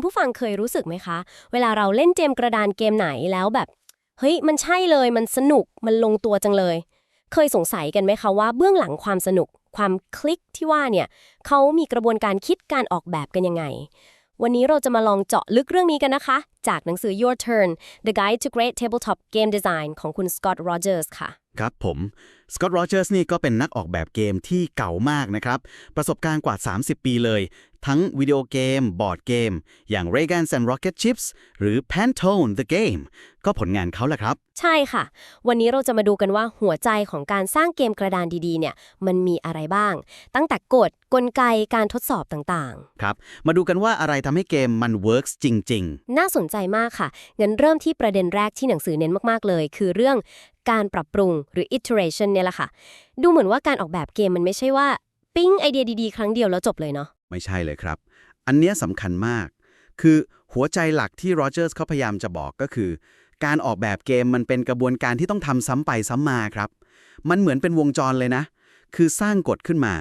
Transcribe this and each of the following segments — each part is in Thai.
คุณผู้ฟังเคยรู้สึกไหมคะ เวลาเราเล่นเกมกระดานเกมไหนแล้วแบบ เฮ้ย มันใช่เลย มันสนุก มันลงตัวจังเลย เคยสงสัยกันไหมคะว่าเบื้องหลังความสนุก ความคลิกที่ว่าเนี่ยเขามีกระบวนการคิดการออกแบบกันยังไง วันนี้เราจะมาลองเจาะลึกเรื่องนี้กันนะคะ จากหนังสือ Your Turn The Guide to Great Tabletop Game Design ของคุณ Scott Rogers ค่ะ ครับผมสกอตต์โรเจอร์สนี่ก็เป็นนักออกแบบเกมที่เก่ามากนะครับ ประสบการณ์กว่า 30 ปีเลย ทั้งวิดีโอเกม บอร์ดเกม อย่าง r a g a n and Rocket Chips หรือ Pantone the Game ก็ผลงานเขาแหละครับ ใช่ค่ะ วันนี้เราจะมาดูกันว่าหัวใจของการสร้างเกมกระดานดีๆเนี่ยมันมีอะไรบ้าง ตั้งแต่กฎกลไกการทดสอบต่างครับ มาดูกันว่าอะไรทำให้เกมมัน works จริง ๆ น่าสนใจมากค่ะ งั้นเริ่มที่ประเด็นแรกที่หนังสือเน้นมากๆเลย คือเรื่องการปรับปรุงหรือ iteration เนี่ยแหละค่ะ ดูเหมือนว่าการออกแบบเกมมันไม่ใช่ว่า ปิ้งไอเดียดีๆ ครั้งเดียวแล้วจบเลยเนาะ ไม่ใช่เลยครับ อันเนี้ยสำคัญมาก คือหัวใจหลักที่โรเจอร์สเขาพยายามจะบอกก็คือ การออกแบบเกมมันเป็นกระบวนการที่ต้องทำซ้ำไปซ้ำมาครับ มันเหมือนเป็นวงจรเลยนะ คือสร้างกฎขึ้นมา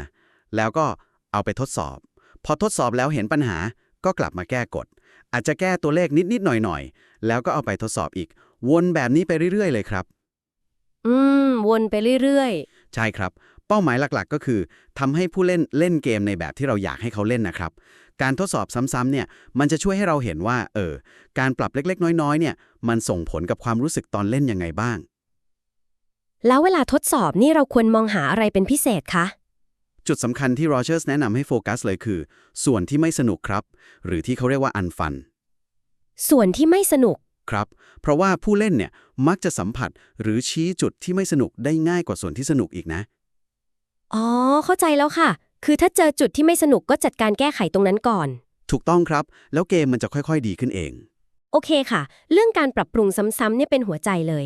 แล้วก็เอาไปทดสอบ พอทดสอบแล้วเห็นปัญหาก็กลับมาแก้กฎ อาจจะแก้ตัวเลขนิดๆหน่อยๆ แล้วก็เอาไปทดสอบอีก วนแบบนี้ไปเรื่อยๆ เลยครับ อืม วนไปเรื่อยใช่ครับ เป้าหมายหลักๆ ก็คือทำให้ผู้เล่นเล่นเกมในแบบที่เราอยากให้เขาเล่นนะครับ การทดสอบซ้ำๆเนี่ย มันจะช่วยให้เราเห็นว่า เออ การปรับเล็กๆ น้อยๆ เนี่ย มันส่งผลกับความรู้สึกตอนเล่นยังไงบ้างๆแล้วเวลาทดสอบนี่เราควรมองหาอะไรเป็นพิเศษคะ จุดสำคัญที่โรเจอร์สแนะนำให้โฟกัสเลยคือ ส่วนที่ไม่สนุกครับ หรือที่เขาเรียกว่าอันฟันส่วนที่ไม่สนุกครับ เพราะว่าผู้เล่นเนี่ยมักจะสัมผัสหรือชี้จุดที่ไม่สนุกได้ง่ายกว่าส่วนที่สนุกอีกนะ อ๋อ เข้าใจแล้วค่ะ คือถ้าเจอจุดที่ไม่สนุกก็จัดการแก้ไขตรงนั้นก่อน ถูกต้องครับ แล้วเกมมันจะค่อยๆดีขึ้นเอง โอเคค่ะ เรื่องการปรับปรุงซ้ำๆเนี่ยเป็นหัวใจเลย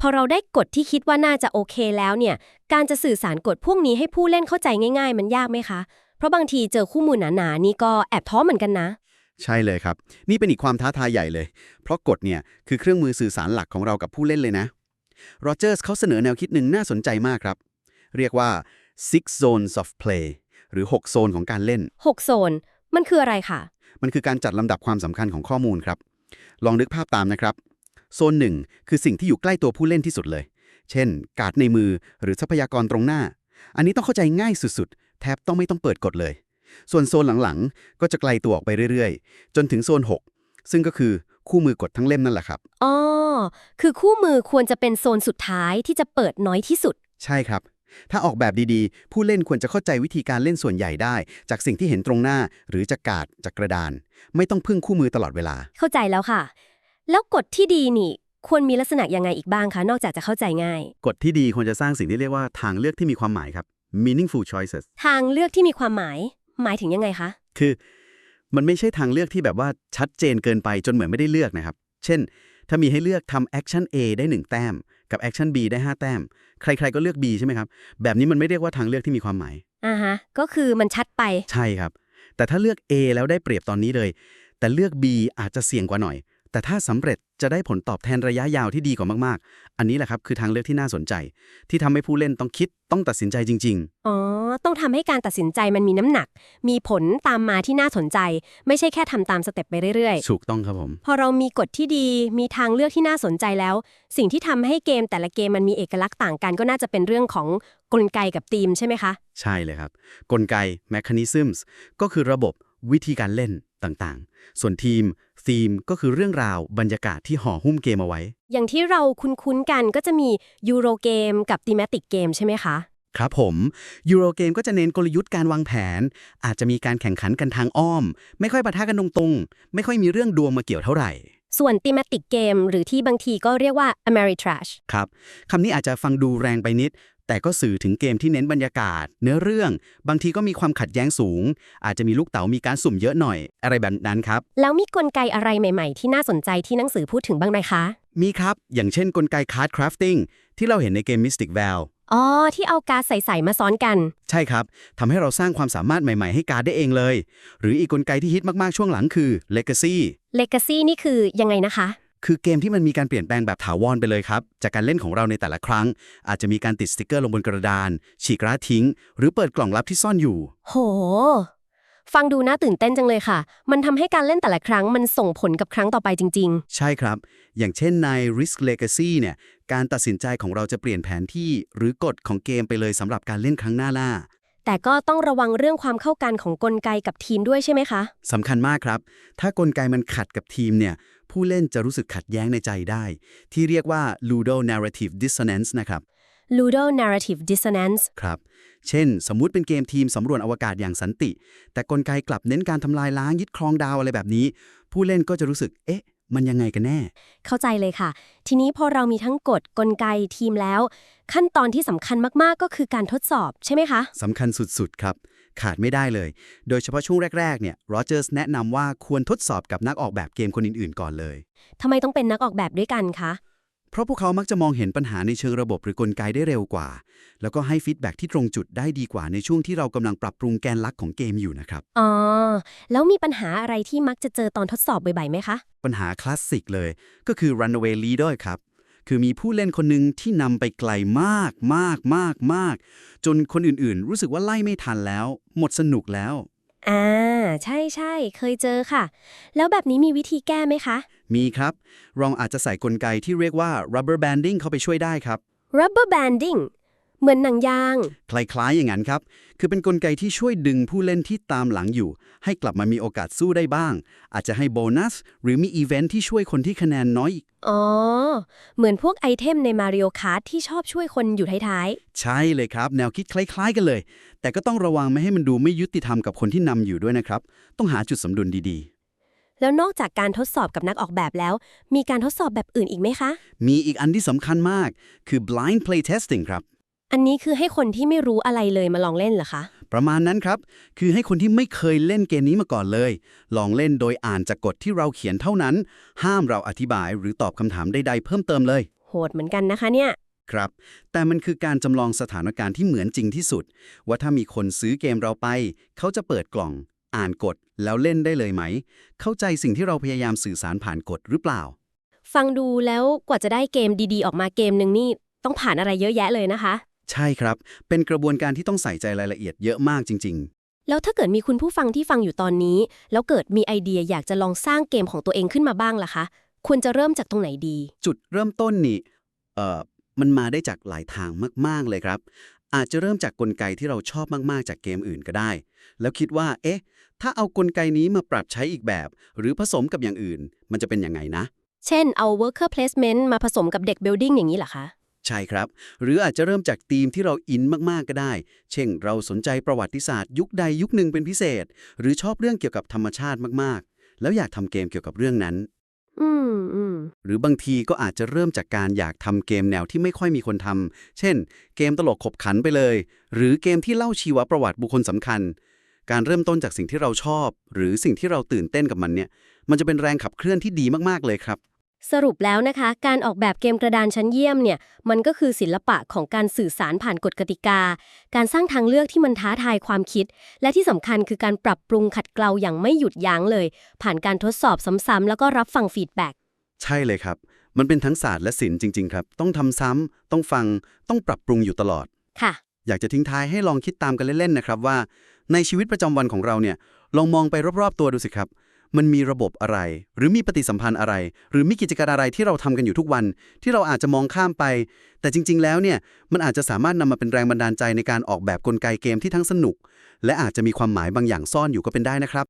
พอเราได้กฎที่คิดว่าน่าจะโอเคแล้วเนี่ย การจะสื่อสารกฎพวกนี้ให้ผู้เล่นเข้าใจง่าย ๆ มันยากไหมคะ เพราะบางทีเจอคู่มือหนาๆนี่ก็แอบท้อเหมือนกันนะ ใช่เลยครับ นี่เป็นอีกความท้าทายใหญ่เลย เพราะกฎเนี่ยคือเครื่องมือสื่อสารหลักของเรากับผู้เล่นเลยนะโรเจอร์สเขาเสนอแนวคิดหนึ่งน่าสนใจมากครับ เรียกว่า six zones of play หรือ 6 โซนของการเล่น 6 โซน มันคืออะไรค่ะมันคือการจัดลำดับความสำคัญของข้อมูลครับ ลองนึกภาพตามนะครับ โซนหนึ่งคือสิ่งที่อยู่ใกล้ตัวผู้เล่นที่สุดเลย เช่น การ์ดในมือหรือทรัพยากรตรงหน้า อันนี้ต้องเข้าใจง่ายสุดๆ แทบต้องไม่ต้องเปิดกฎเลย ส่วนโซนหลังๆ ก็จะไกลตัวออกไปเรื่อยๆ จนถึงโซน 6 ซึ่งก็คือคู่มือกฎทั้งเล่มนั่นแหละครับ อ๋อ คือคู่มือควรจะเป็นโซนสุดท้ายที่จะเปิดน้อยที่สุด ใช่ครับ ถ้าออกแบบดีๆ ผู้เล่นควรจะเข้าใจวิธีการเล่นส่วนใหญ่ได้ จากสิ่งที่เห็นตรงหน้าหรือจากการ์ดจากกระดาน ไม่ต้องพึ่งคู่มือตลอดเวลา เข้าใจแล้วค่ะ แล้วกฎที่ดีนี่ ควรมีลักษณะยังไงอีกบ้างคะ นอกจากจะเข้าใจง่าย กฎที่ดีควรจะสร้างสิ่งที่เรียกว่าทางเลือกที่มีความหมายครับ meaningful choices ทางเลือกที่มีความหมาย หมายถึงยังไงคะ คือ มันไม่ใช่ทางเลือกที่แบบว่าชัดเจนเกินไปจนเหมือนไม่ได้เลือกนะครับ เช่น ถ้ามีให้เลือกทำแอคชั่น A ได้ 1 แต้ม กับแอคชั่น B ได้ 5 แต้ม ใคร ๆ ก็เลือก B ใช่ไหมครับ แบบนี้มันไม่เรียกว่าทางเลือกที่มีความหมาย อ่าฮะ ก็คือมันชัดไป ใช่ครับ แต่ถ้าเลือก A แล้วได้เปรียบตอนนี้เลย แต่เลือก B อาจจะเสี่ยงกว่าหน่อย แต่ถ้าสำเร็จจะได้ผลตอบแทนระยะยาวที่ดีกว่ามากๆ อันนี้แหละครับคือทางเลือกที่น่าสนใจ ที่ทำให้ผู้เล่นต้องคิดต้องตัดสินใจจริงอ๋อ ต้องทำให้การตัดสินใจมันมีน้ำหนัก มีผลตามมาที่น่าสนใจ ไม่ใช่แค่ทำตามสเต็ปไปเรื่อยๆ ถูกต้องครับผมๆพอเรามีกฎที่ดี มีทางเลือกที่น่าสนใจแล้ว สิ่งที่ทำให้เกมแต่ละเกมมันมีเอกลักษณ์ต่างกัน ก็น่าจะเป็นเรื่องของกลไกกับธีมใช่ไหมคะ ใช่เลยครับ กลไก mechanisms ก็คือระบบวิธีการเล่นต่างๆ ส่วนทีม theme ก็คือเรื่องราวบรรยากาศที่ห่อหุ้มเกมเอาไว้ อย่างที่เราคุ้นๆกันก็จะมียูโรเกมกับธีมติกเกมใช่ไหมคะ ครับผมยูโรเกมก็จะเน้นกลยุทธ์การวางแผน อาจจะมีการแข่งขันกันทางอ้อม ไม่ค่อยปะทะกันตรงๆ ไม่ค่อยมีเรื่องดวงมาเกี่ยวเท่าไหร่ ส่วนธีมติกเกมหรือที่บางทีก็เรียกว่า Ameritrash ครับคำนี้อาจจะฟังดูแรงไปนิด แต่ก็สื่อถึงเกมที่เน้นบรรยากาศ เนื้อเรื่อง บางทีก็มีความขัดแย้งสูง อาจจะมีลูกเต๋ามีการสุ่มเยอะหน่อย อะไรแบบนั้นครับ แล้วมีกลไกอะไรใหม่ๆ ที่น่าสนใจที่หนังสือพูดถึงบ้างไหมคะ มีครับ อย่างเช่นกลไก card crafting ที่เราเห็นในเกม Mystic Val อ๋อ ที่เอาการ์ดใสๆมาซ้อนกัน ใช่ครับ ทำให้เราสร้างความสามารถใหม่ๆ ให้การดได้เองเลย หรืออีกกลไกที่ฮิตมากๆช่วงหลังคือ Legacy Legacy นี่คือยังไงนะคะ คือเกมที่มันมีการเปลี่ยนแปลงแบบถาวรไปเลยครับ จากการเล่นของเราในแต่ละครั้ง อาจจะมีการติดสติกเกอร์ลงบนกระดาน ฉีกร้าทิ้ง หรือเปิดกล่องลับที่ซ่อนอยู่ โห ฟังดูน่าตื่นเต้นจังเลยค่ะ มันทำให้การเล่นแต่ละครั้งมันส่งผลกับครั้งต่อไปจริง ใช่ครับ อย่างเช่นใน Risk Legacy เนี่ย การตัดสินใจของเราจะเปลี่ยนแผนที่หรือกฎของเกมไปเลยสำหรับการเล่นครั้งหน้าล่า ๆ แต่ก็ต้องระวังเรื่องความเข้ากันของกลไกกับทีมด้วยใช่ไหมคะ สำคัญมากครับ ถ้ากลไกมันขัดกับทีมเนี่ย ผู้เล่นจะรู้สึกขัดแย้งในใจได้ ที่เรียกว่า Ludo Narrative Dissonance นะครับ Ludo Narrative Dissonance ครับ เช่น สมมุติเป็นเกมทีมสำรวจอวกาศอย่างสันติ แต่กลไกกลับเน้นการทำลายล้างยึดครองดาวอะไรแบบนี้ ผู้เล่นก็จะรู้สึก เอ๊ะ มันยังไงกันแน่ เข้าใจเลยค่ะ ทีนี้พอเรามีทั้งกฎกลไกทีมแล้ว ขั้นตอนที่สำคัญมากๆก็คือการทดสอบใช่ไหมคะสำคัญสุดๆครับ ขาดไม่ได้เลย โดยเฉพาะช่วงแรก ๆ เนี่ยโรเจอร์สแนะนำว่าควรทดสอบกับนักออกแบบเกมคนอื่น ๆ ก่อนเลย ทำไมต้องเป็นนักออกแบบด้วยกันคะ เพราะพวกเขามักจะมองเห็นปัญหาในเชิงระบบหรือกลไกได้เร็วกว่า แล้วก็ให้ฟีดแบ็กที่ตรงจุดได้ดีกว่าในช่วงที่เรากำลังปรับปรุงแกนหลักของเกมอยู่นะครับ อ๋อ แล้วมีปัญหาอะไรที่มักจะเจอตอนทดสอบบ่อยๆไหมคะ ปัญหาคลาสสิกเลย ก็คือ runaway leader ครับ คือมีผู้เล่นคนหนึ่งที่นำไปไกลมากมากมากมากจนคนอื่นๆ รู้สึกว่าไล่ไม่ทันแล้ว หมดสนุกแล้ว อ่า ใช่ใช่เคยเจอค่ะ แล้วแบบนี้มีวิธีแก้ไหมคะ มีครับ รองอาจจะใส่กลไกที่เรียกว่า rubber banding เข้าไปช่วยได้ครับ rubber banding เหมือนหนังยาง คล้ายๆอย่างนั้นครับ คือเป็นนกลไกที่ช่วยดึงผู้เล่นที่ตามหลังอยู่ ให้กลับมามีโอกาสสู้ได้บ้าง อาจจะให้โบนัส หรือมีอีเวนท์ที่ช่วยคนที่คะแนนน้อยอีกอ๋อ เหมือนพวกไอเทมใน Mario Kart ที่ชอบช่วยคนอยู่ท้ายใช่เลยครับ แนวคิดคล้าย ๆ กันเลย แต่ก็ต้องระวังไม่ให้มันดูไม่ยุติธรรมกับคนที่นำอยู่ด้วยนะครับ ต้องหาจุดสมดุลดีๆแล้วนอกจากการทดสอบกับนักออกแบบแล้ว มีการทดสอบแบบอื่นอีกไหมคะๆมีอีกอันที่สำคัญมาก คือ blind play testing ครับ อันนี้คือให้คนที่ไม่รู้อะไรเลยมาลองเล่นเหรอคะ ประมาณนั้นครับ คือให้คนที่ไม่เคยเล่นเกมนี้มาก่อนเลย ลองเล่นโดยอ่านจากกฎที่เราเขียนเท่านั้น ห้ามเราอธิบายหรือตอบคำถามใดๆเพิ่มเติมเลย โหดเหมือนกันนะคะเนี่ย ครับ แต่มันคือการจำลองสถานการณ์ที่เหมือนจริงที่สุด ว่าถ้ามีคนซื้อเกมเราไป เขาจะเปิดกล่อง อ่านกฎแล้วเล่นได้เลยไหม เข้าใจสิ่งที่เราพยายามสื่อสารผ่านกฎหรือเปล่า ฟังดูแล้วกว่าจะได้เกมดีๆ ออกมาเกมหนึ่งนี่ต้องผ่านอะไรเยอะแยะเลยนะคะ ใช่ครับ เป็นกระบวนการที่ต้องใส่ใจรายละเอียดเยอะมากจริงแล้วถ้าเกิดมีคุณผู้ฟังที่ฟังอยู่ตอนนี้ แล้วเกิดมีไอเดียอยากจะลองสร้างเกมของตัวเองขึ้นมาบ้างล่ะคะ ควรจะเริ่มจากตรงไหนดีๆจุดเริ่มต้นนี่เอ่อมันมาได้จากหลายทางมาก ๆ เลยครับ อาจจะเริ่มจากกลไกที่เราชอบมาก ๆ จากเกมอื่นก็ได้ แล้วคิดว่า เอ๊ะ ถ้าเอากลไกนี้มาปรับใช้อีกแบบ หรือผสมกับอย่างอื่น มันจะเป็นยังไงนะ เช่นเอา worker placement มาผสมกับเด็ก building อย่างนี้เหรอคะ ใช่ครับ หรืออาจจะเริ่มจากธีมที่เราอินมากๆก็ได้ เช่น เราสนใจประวัติศาสตร์ ยุคใดยุคหนึ่งเป็นพิเศษ หรือชอบเรื่องเกี่ยวกับธรรมชาติมากๆ แล้วอยากทำเกมเกี่ยวกับเรื่องนั้นอืมอืมหรือบางทีก็อาจจะเริ่มจากการอยากทำเกมแนวที่ไม่ค่อยมีคนทำ เช่น เกมตลกขบขันไปเลย หรือเกมที่เล่าชีวประวัติบุคคลสำคัญ การเริ่มต้นจากสิ่งที่เราชอบ หรือสิ่งที่เราตื่นเต้นกับมันเนี่ย มันจะเป็นแรงขับเคลื่อนที่ดีมากๆเลยครับ สรุปแล้วนะคะ การออกแบบเกมกระดานชั้นเยี่ยมเนี่ย มันก็คือศิลปะของการสื่อสารผ่านกฎกติกา การสร้างทางเลือกที่มันท้าทายความคิด และที่สำคัญคือการปรับปรุงขัดเกลาอย่างไม่หยุดยั้งเลย ผ่านการทดสอบซ้ำๆแล้วก็รับฟังฟีดแบ็กใช่เลยครับ มันเป็นทั้งศาสตร์และศิลป์จริง ๆ ครับ ต้องทำซ้ำต้องฟัง ต้องปรับปรุงอยู่ตลอดค่ะ อยากจะทิ้งท้ายให้ลองคิดตามกันเล่นๆนะครับว่า ในชีวิตประจำวันของเราเนี่ยลองมองไปรอบๆตัวดูสิครับ มันมีระบบอะไร หรือมีปฏิสัมพันธ์อะไร หรือมีกิจการอะไรที่เราทำกันอยู่ทุกวัน ที่เราอาจจะมองข้ามไป แต่จริง ๆ แล้วเนี่ยมันอาจจะสามารถนำมาเป็นแรงบันดาลใจในการออกแบบกลไกเกมที่ทั้งสนุก และอาจจะมีความหมายบางอย่างซ่อนอยู่ก็เป็นได้นะครับ